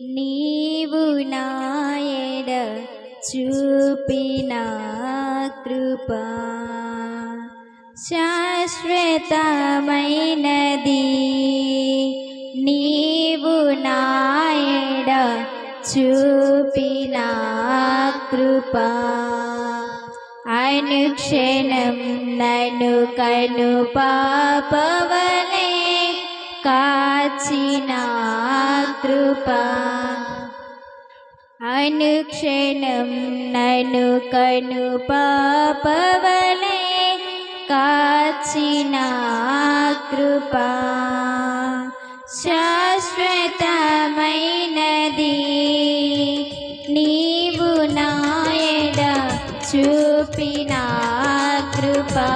నీవు నాయడ చూపిన కృపా. శాశ్వతమైనది నీవు నాయడ చూపిన కృపా. అనుక్షణం నను కను పాపవలే కాచినా కృప. అనుక్షణం నను కను పాపవలే కాచిన కృప. శాశ్వతమైనది నీవు నాయడ చూపిన కృపా.